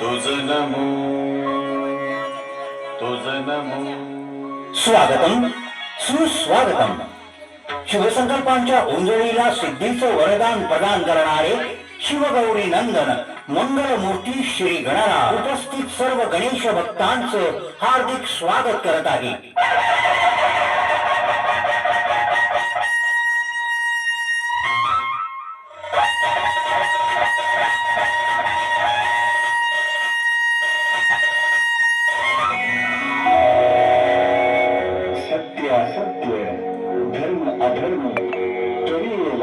तुझ नमो तुझ नमो स्वागतम सुस्वागतम। शिवसंकल्पांच्या उंजळीला सिद्धीचं वरदान प्रदान करणारे शिवगौरी नंदन मंगलमूर्ती श्री गणरा उपस्थित सर्व गणेश भक्तांचं हार्दिक स्वागत करत आहे.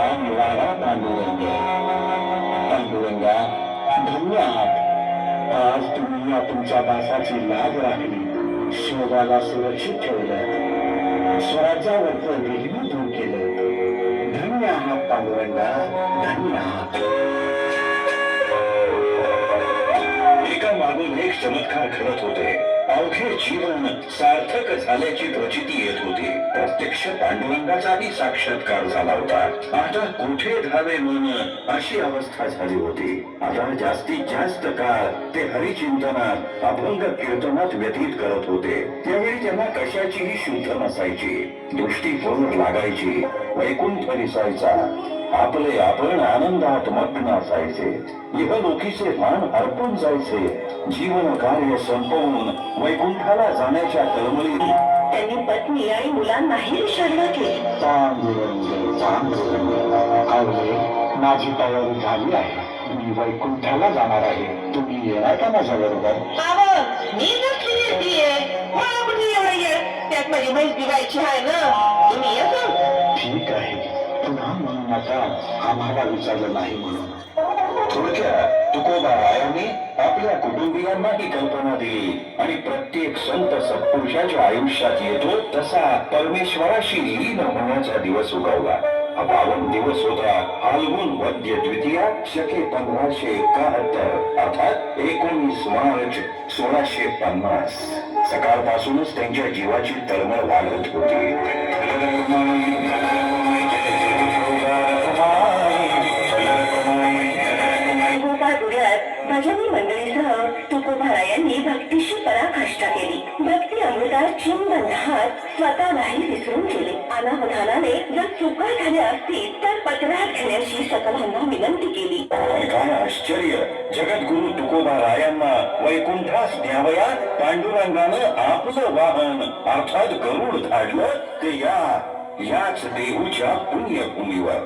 त्वरियेला निवारा पांडुरंग पांडुरंगा धन्य आहात आज तुम्ही या तुमच्या दासाची लाज राखली. शोधाला सुरक्षित ठेवलं स्वराज्यावरचं नेहमी दूर केलं धन्य आहात पांडुरंगा धन्य आहात एका मागून एक चमत्कार घडत होते. अवघे जीवन सार्थक झाल्याची प्रचिती येत होती. प्रत्यक्ष पांडुरंगाचाही साक्षात्कार झाला होता. आता कुठे धावे मन? अशी अवस्था झाली होती. आता जास्तीत जास्त काळ ते हरिचिंतनात अभंग कीर्तनात व्यतीत करत होते. त्यावेळी त्यांना कशाचीही शुद्ध नसायची. दृष्टी फोर लागायची. वैकुंठ दिसायचा आपले आपण आनंदात मग्न असायचे. इहलोकीचे भान हरपून जायचे. जीवन कार्य संपवून वैकुंठाला जाण्याच्या तळमळीत त्यांनी पत्नी आणि मुलांनाही विचारणा केली. माझी तयारी झाली आहे. मी वैकुंठाला जाणार आहे. तुम्ही येणार का माझ्या बरोबर त्यात माझी म्हैस बिघायची आहे ना. तुम्ही येतो. ठीक आहे. पुन्हा म्हणू नका आम्हाला विचारलं नाही म्हणून. थोडक्यात तुकोबा रायाने आपल्या कुटुंबियांना ही कल्पना दिली आणि प्रत्येक संत सत्पुरुषाच्या आयुष्यात येतो तसा परमेश्वराशी लीन होण्याचा दिवस उगवला. हा दिवस होता फाल्गुन वद्य द्वितीया शके पंधराशे एकाहत्तर अर्थात एकोणीस मार्च सोळाशे पन्नास. सकाळपासूनच त्यांच्या जीवाची तळमळ वाढत होती. भजनी मंडळीसह तुकोबारा यांनी भक्तीशी शुंग हात स्वतः स्वतःलाही विसरून गेले. अनावधानाने जर चुका झाल्या असतील तर पत्रात घेण्याची सकलांना विनंती केली. काय आश्चर्य. जगद्गुरु तुकोबा रायांना वैकुंठास न्यावया पांडुरंगानं आपलं वाहन. अर्थात गरुड धाडलं ते या याच देहूच्या पुण्यभूमीवर.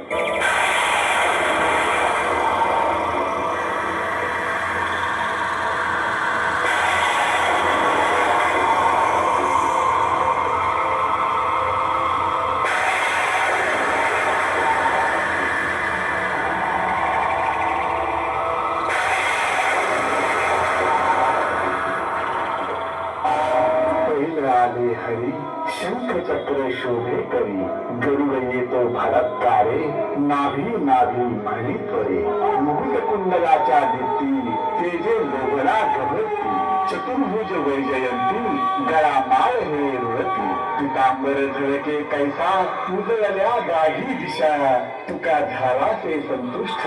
शोभे करी गरुडये तो भरत तारे नाभी नाभी म्हणी त्वरे मुकुट कुंडलाच्या दीप्ती तेजे लोगला गभती चतुर्भुज वैजयंती गळा माळ हे रुळती. पितांबर झळके कैसा उजळल्या गाढी दिशा. तुका झाला ते संतुष्ट.